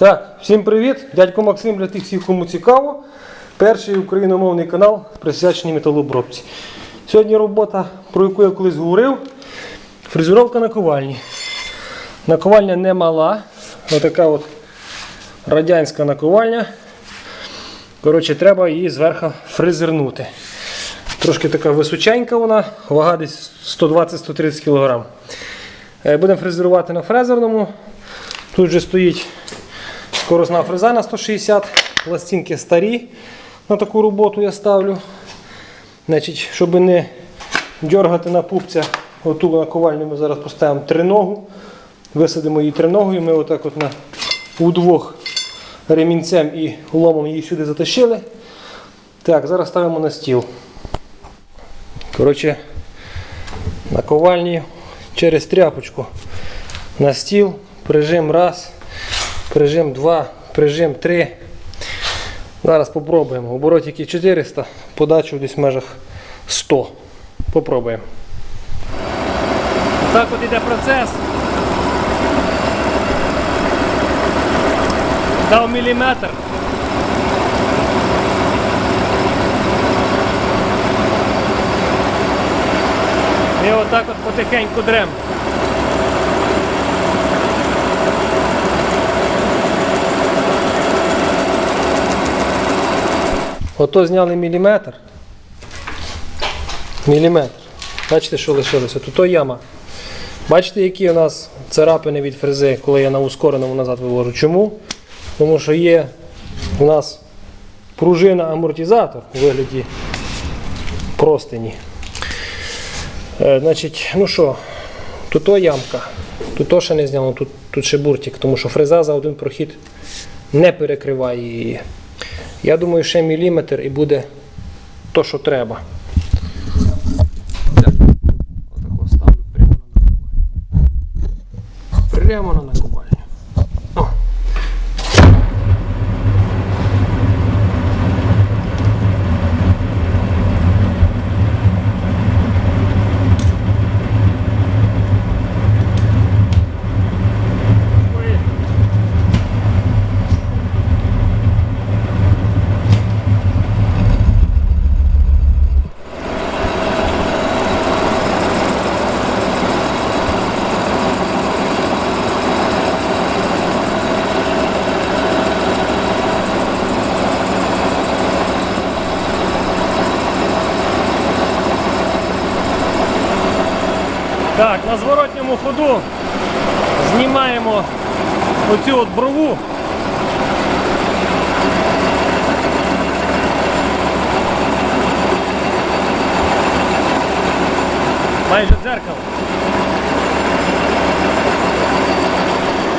Так, всім привіт! Дядько Максим для тих всіх, кому цікаво. Перший україномовний канал присвячений металообробці. Сьогодні робота, про яку я колись говорив, фрезеровка наковальні. Наковальня не мала. Отака от радянська наковальня. Коротше, треба її зверху фрезернути. Трошки така височенька вона, вага десь 120-130 кг. Е, Будемо фрезерувати на фрезерному. Тут вже стоїть скоросна фреза на 160, пластинки старі. На таку роботу я ставлю. Значить, щоб не дергати на пупця, оту наковальню ми зараз поставимо триногу. Висадимо її триногою. Ми отак от на удвох ремінцем і ломом її сюди затащили. Так, зараз ставимо на стіл. Коротше, наковальні через тряпочку на стіл, прижим раз, прижим два, прижим три. Зараз попробуємо. Оборотики 400, подачу десь в межах 100. Попробуємо. Так от іде процес. Дав міліметр. І отак от потихеньку дрем. Ото зняли міліметр. Міліметр. Бачите, що лишилося? Тут то яма. Бачите, які у нас царапини від фрези, коли я на ускореному назад вивожу. Чому? Тому що є у нас пружина амортизатор у вигляді простині. Е, значить, ну що, тут то ямка, тут то ще не зняло, тут, тут ще буртик, тому що фреза за один прохід не перекриває її. Я думаю, ще міліметр і буде то, що треба. Прямо на наковальню. Так, на зворотньому ходу знімаємо оцю от брову. Майже дзеркало.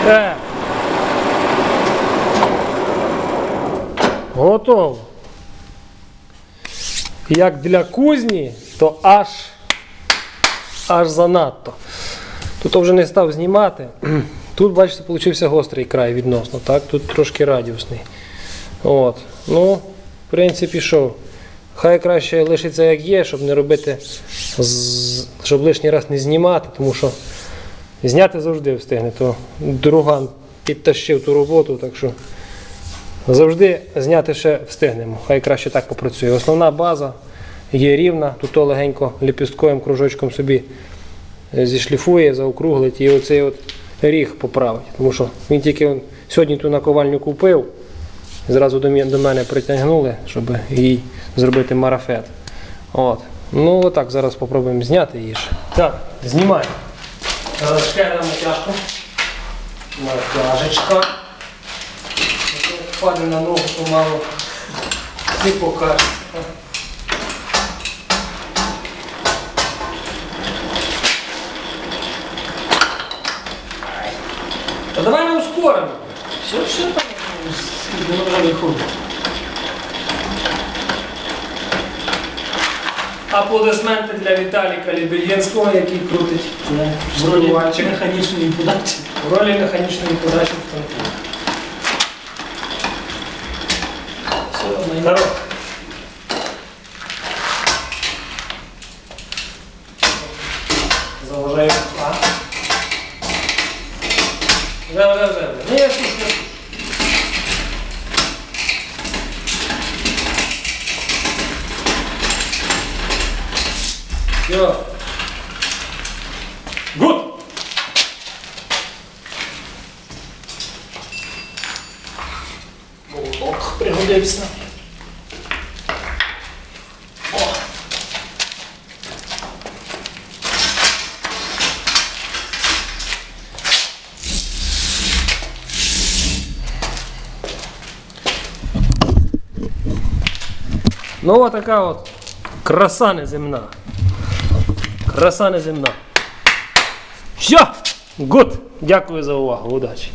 Так. Готово. Як для кузні, то аж аж занадто. Тут вже не став знімати. Тут, бачите, получився гострий край відносно. так? Тут трошки радіусний. От. Ну, в принципі, що? Хай краще лишиться як є, щоб не робити, щоб лишній раз не знімати, тому що зняти завжди встигне. То друган підтащив ту роботу, так що завжди зняти ще встигнемо. Хай краще так попрацює. Основна база є рівна, тут то легенько ліпістковим кружочком собі е, зішліфує, заокруглить і оцей от ріг поправить. Тому що він тільки сьогодні ту наковальню купив, зразу до мене, притягнули, щоб їй зробити марафет. От. Ну отак, зараз спробуємо зняти її. ж. Так, знімаємо. Зараз ще на натяжку. Натяжечка. Впаде на ногу помалу. І покажеться. Та давай не ускоримо. Все, все там вже. Аплодисменти для Віталіка Лібедєнського, який крутить В ролі механічної подачі. в ролі механічної подачі в станку. Все, Хорош. Заважаю. Все. Гуд! Молоток пригодився. О. Ну вот такая вот краса неземна. Краса неземна. Все! Гуд! Дякую за увагу. Удачі!